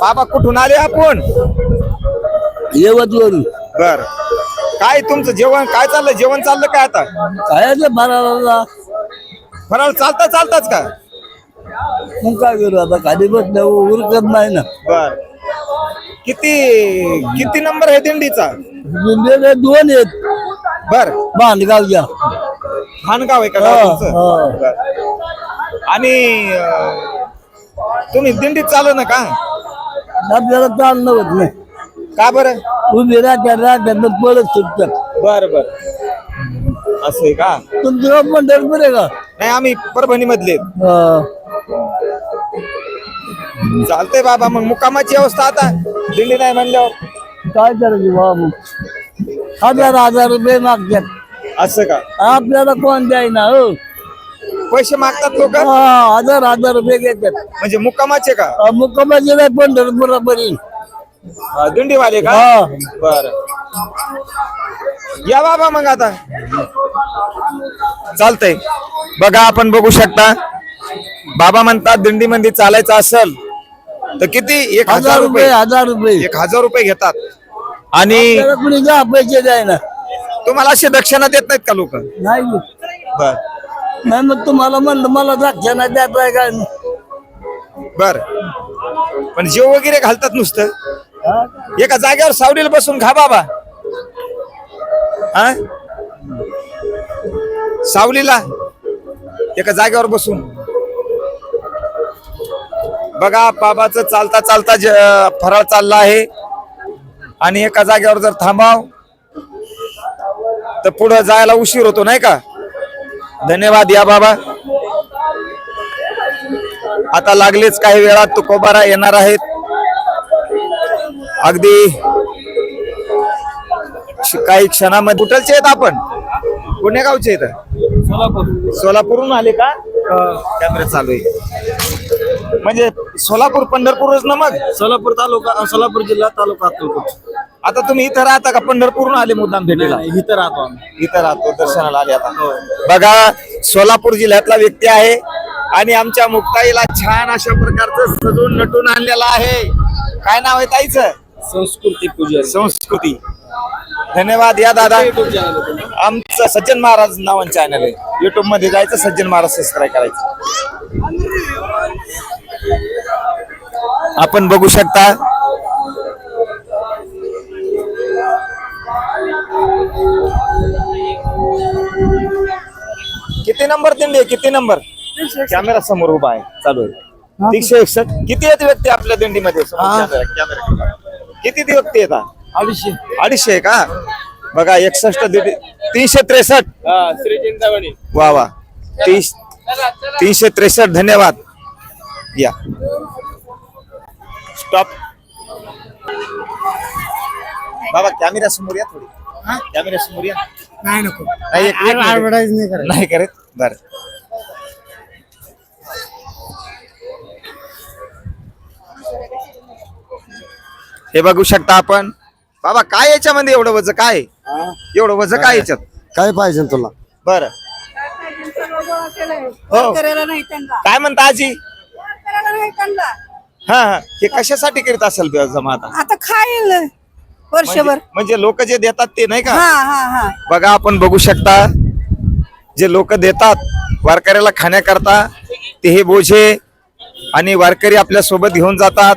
बाबा कुठून आले आपण? येवतवरून बर. काय तुमचं जेवण काय चाललं जेवण चाललं काय आता? काय ते बाराला फराळ चालता चालताच का? मग काय करू आता? खाली बसल्या उरकत नाही ना. बर. किती किती नंबर आहे दिंडीचा? दिंडीला दोन आहेत. बर. बांधगावच्या खानगाव आहे का गाव तुमचं? हा. बर. आणि अं, तुम्ही दिंडीत चालू ना का? आपल्याला चालणं होत नाही. का बरं? उभी राहत्या राहत्या पळत सुटतात. बर बर. असं आहे का? तुमचं गाव पंढरपूर आहे का? नाही आम्ही परभणी मधले हा. चालतंय बाबा मग मुक्कामाची अवस्था आता. दिंडी नाही म्हणल्यावर. काय करायचं बाबू? हजार हजार रुपये मागतात. असं का? आपल्याला कोण द्यायना हो? पैसे मागतात लोक? हा, हजार हजार रुपये घेतात म्हणजे मुक्कामाचे का? मुक्कामाचे नाही पंढरपुरापर्यंत अं, दिंडीवाले का? हा. बर. या बाबा मग आता. चालतंय. बघा आपण बघू शकता. बाबा म्हणतात दिंडीमध्ये चालायचं असेल तर किती? एक हजार रुपये. हजार रुपये. एक हजार रुपये घेतात. आणि कुणी जा पैसे द्यायना तुम्हाला असे दक्षिणा देत नाहीत का लोक? नाही. बर. नाही मग तुम्हाला म्हणलं मला दाक्षाना द्यायचं आहे काय बर. पण जेव वगैरे घालतात नुसतं. हा? एका जागेवर सावलीला बसून खा बाबा. हा? सावलीला एका जागेवर बसून. बघा बाबाचं चालता चालता ज फराळ चालला आहे. आणि एका जागेवर जर थांबाव तर पुढं जायला उशीर होतो नाही का? धन्यवाद या बाबा. आता लागलेच काही वेळात तुकोबारा येणार आहेत. अगदी काही क्षणामध्ये कुठलचे आहेत आपण? पुण्या गावचे आहेत. सोलापूर. सोलापूरहून आले का? कॅमेरा चालू आहे. म्हणजे सोलापूर पंढरपूरच ना मग? सोलापूर तालुका सोलापूर जिल्हा तालुका अक्कलकोट. आता तुम्ही इथं राहता का? पंढरपूरहून आले मुद्दाम भेटीला? इथं राहतो आम्ही. इथं राहतो दर्शनाला आले आता. बघा सोलापूर जिल्ह्यातला व्यक्ती आहे आणि आमच्या मुक्ताईला छान अशा प्रकारचं सजून नटून आणलेलं आहे. काय नाव आहे ताईचं? संस्कृती पूजा संस्कृती. धन्यवाद या दादा. आमचं सज्जन महाराज नावान चॅनल आहे. युट्यूबमध्ये जायचं सज्जन महाराज सबस्क्राईब करायचं. आपण बघू शकता किती नंबर दिंडी आहे? किती नंबर? कॅमेरा समोर उभा आहे. चालू आहे. तीनशे एकसष्ट. किती आहेत व्यक्ती आपल्या दिंडीमध्ये? समोर कॅमेरा- कॅमेरा. किती ती व्यक्ती येतात अडीचशे. अडीचशे आहे का? बघा एकसष्ट दीड- तीनशे त्रेसष्ट. श्री चिंतामणी वा वा. तीस तीनशे त्रेसष्ट. धन्यवाद. या. स्टॉप बाबा कॅमेरा समोर या थोडी. या नाही नको. नाही, एक- एक मिनिट. नाही करत नाही करत. बर. हे बघू शकता आपण. बाबा काय याच्यामध्ये एवढं वज काय? एवढं वज काय याच्यात? काय पाहिजे तुला? बर. हो. करायला नाही त्यांना काय म्हणता आजी? करायला नाही त्यांना. हा हा. हे कशासाठी करीत असेल बे जमा आता? आता खाईल. वर्षभर. म्हणजे- म्हणजे लोक जे देतात ते नाही का? हा हा हा. बघा आपण बघू शकता जे लोक देतात वारकऱ्याला खाण्याकरता ते हे बोझे आणि वारकरी आपल्यासोबत घेऊन जातात.